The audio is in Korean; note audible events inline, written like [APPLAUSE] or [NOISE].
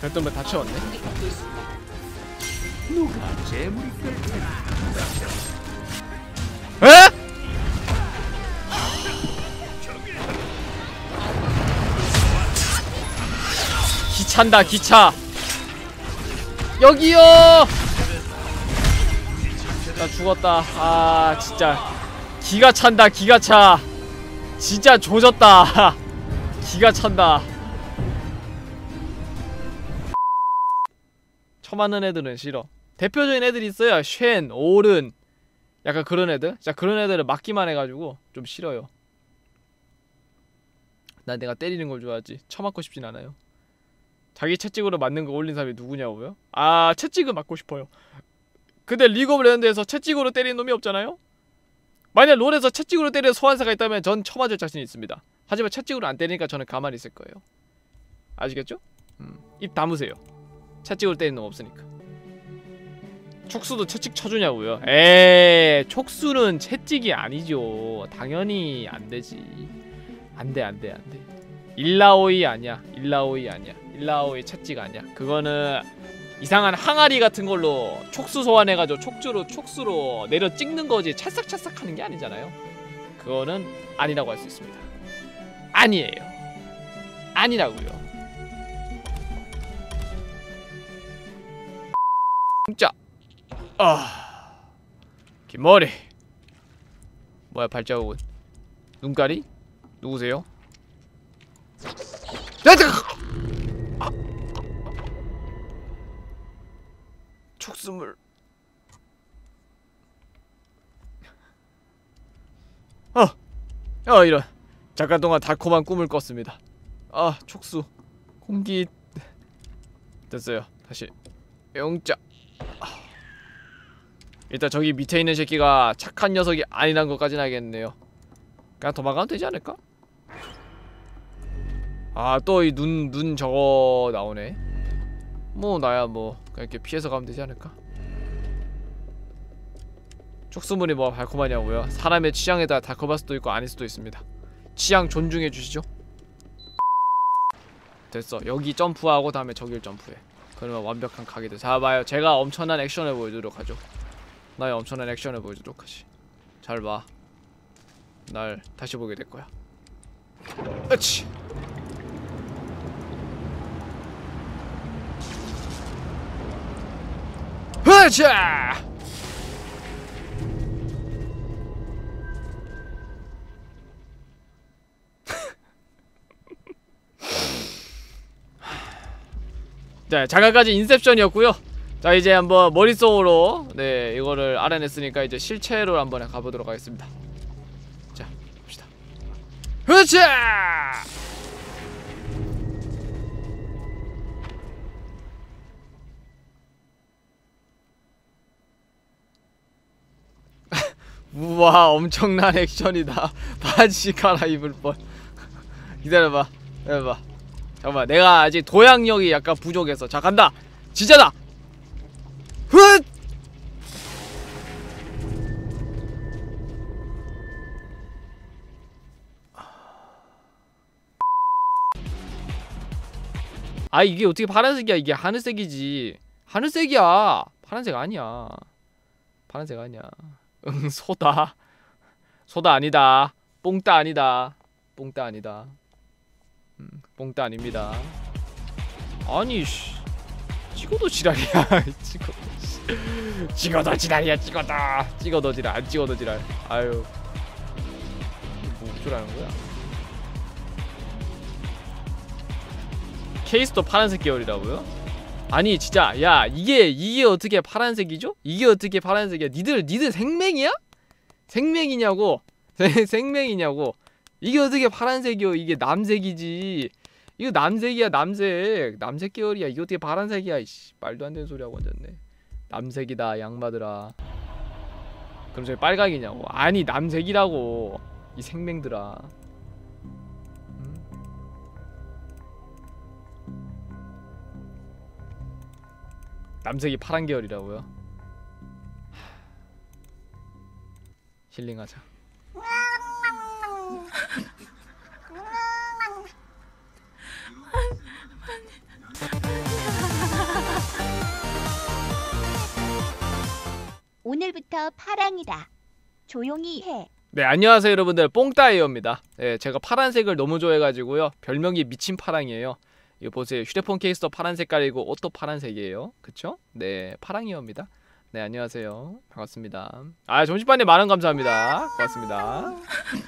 때문에 다 채웠네. 누가 재물이 될 에? 기차인다 기차. 여기요! 나 죽었다. 아 진짜. 기가 찬다 기가 차. 진짜 조졌다. [LAUGHS] 기가 찬다 처맞는 애들은 싫어. 대표적인 애들이 있어요 쉔, 오른 약간 그런 애들? 자 그런 애들을 맞기만 해가지고 좀 싫어요. 난 내가 때리는 걸 좋아하지. 처맞고 싶진 않아요. 자기 채찍으로 맞는 거 올린 사람이 누구냐고요? 아 채찍을 맞고 싶어요. 근데 리그 오브 레전드에서 채찍으로 때리는 놈이 없잖아요? 만약 롤에서 채찍으로 때리는 소환사가 있다면 전 처맞을 자신이 있습니다. 하지만 채찍으로 안 때리니까 저는 가만히 있을 거예요. 아시겠죠? 음, 입 다무세요 채찍으로 때리는 놈 없으니까. 촉수도 채찍 쳐주냐고요? 에이 촉수는 채찍이 아니죠. 당연히 안되지. 안돼 안돼 안돼. 일라오이 아니야. 일라오이 아니야. 일라오이 채찍 아니야. 그거는 이상한 항아리 같은 걸로 촉수 소환해가지고 촉주로 촉수로 내려 찍는 거지 찰싹찰싹 하는 게 아니잖아요. 그거는 아니라고 할 수 있습니다. 아니에요. 아니라고요 아 김머리 뭐야 발자국은 눈가리? 누구세요? 야. 촉수물 어! 어 이런 잠깐 동안 달콤한 꿈을 꿨습니다 아 촉수 공기 됐어요 다시 영자 아. 일단 저기 밑에 있는 새끼가 착한 녀석이 아니란 것까지는 알겠네요. 그냥 도망가면 되지 않을까? 아 또 이 눈 눈 저거 나오네. 뭐 나야 뭐 그냥 이렇게 피해서 가면 되지 않을까? 촉수물이 뭐 달콤하냐고요? 사람의 취향에 따라 달콤할 수도 있고 아닐 수도 있습니다. 취향 존중해 주시죠. 됐어. 여기 점프하고 다음에 저길 점프해. 그러면 완벽한 각이 돼. 자 봐요. 제가 엄청난 액션을 보여주도록 하죠 나의 엄청난 액션을 보여주도록 하지. 잘 봐 날 다시 보게 될 거야. 으치 흐자 자 자가까지 인셉션이었고요 자 이제 한번 머릿속으로 네 이거를 알아냈으니까 이제 실체로 한번 가보도록 하겠습니다. 자 봅시다. 흐자 [LAUGHS] 우와 엄청난 액션이다. [LAUGHS] 바지 갈아입을 뻔. [LAUGHS] 기다려봐 기다려봐. 잠깐만 내가 아직 도약력이 약간 부족해서. 자 간다! 진짜다 훗 아 이게 어떻게 파란색이야? 이게 하늘색이지. 하늘색이야. 파란색 아니야. 파란색 아니야. 응 소다. 소다 아니다. 뽕따 아니다. 뽕따 아니다. 음, 뽕따 아닙니다. 아니 씨. 찍어도 지랄이야. [LAUGHS] 찍어도 씨. 찍어도 지랄이야 찍어도. 찍어도 지랄 안 찍어도 지랄. 아유. 뭐 어쩌라는 거야? 케이스도 파란색 계열이라고요? 아니 진짜 야 이게 이게 어떻게 파란색이죠? 이게 어떻게 파란색이야? 니들 니들 생맹이야? 생맹이냐고? [LAUGHS] 생맹이냐고? 이게 어떻게 파란색이요? 이게 남색이지. 이거 남색이야 남색. 남색 계열이야. 이게 어떻게 파란색이야? 이씨 말도 안 되는 소리 하고 앉았네 남색이다 양마들아. 그럼 저기 빨강이냐고. 아니 남색이라고 이 생맹들아. 남색이 파란 계열이라고요? 힐링하자 캐릭터 파랑이다. 조용히 해. 네 안녕하세요 여러분들 뽕따이어입니다. 네 제가 파란색을 너무 좋아해가지고요 별명이 미친 파랑이에요. 이거 보세요 휴대폰 케이스도 파란 색깔이고 옷도 파란색이에요. 그쵸? 네 파랑이어입니다. 네 안녕하세요 반갑습니다. 아 점심반에 만원 감사합니다. 고맙습니다. [LAUGHS]